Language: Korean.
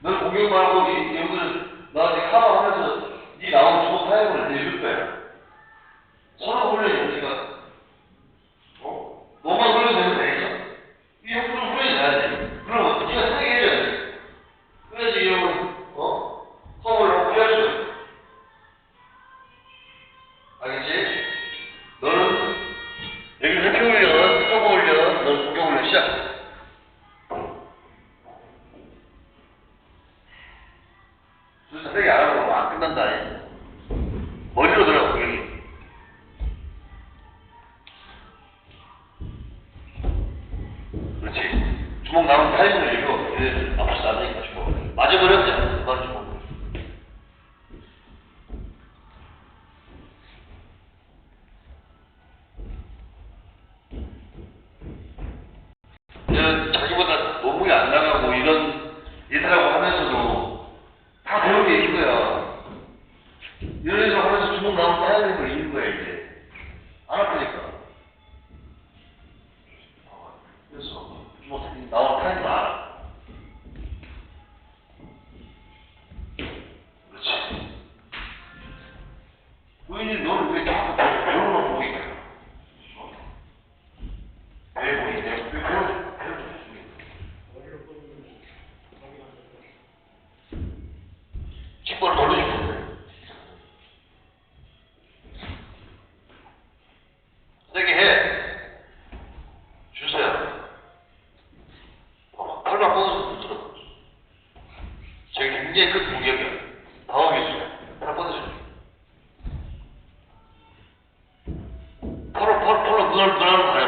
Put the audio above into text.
난 공격만 하고 네 연구는 나한테 커버하면서 네 나오는 안 하고 안 끝난다. 머리로 들어 공격이. 그렇지. 주먹 나면 타이밍을 읽어. 얘네들 아프지 않으니까 주먹. 맞아버려 그냥. 그만 주먹. 그냥 자기보다 몸무게 안 나가고 이런 일하라고 하면서도 다 배운 게 있는 거야. 이런 일을 걸 있는 거야, 이제. 안 아프니까. 어, 그래서 주먹 나오면 타는 거 알아. 그렇지. 부인이 너를 왜 자꾸 배우는 걸 보고 있냐? 배 보이, 배 보이, 배우, 배우 좀 킥볼을 돌려주면 돼. 세게 해. 주세요. 봐봐, 팔만 뻗어서 들어. 저게 굉장히 큰 공격이야. 기술이야. 팔 뻗어줘. 팔로, 팔로, 팔로, 눈을, 눈을 가려.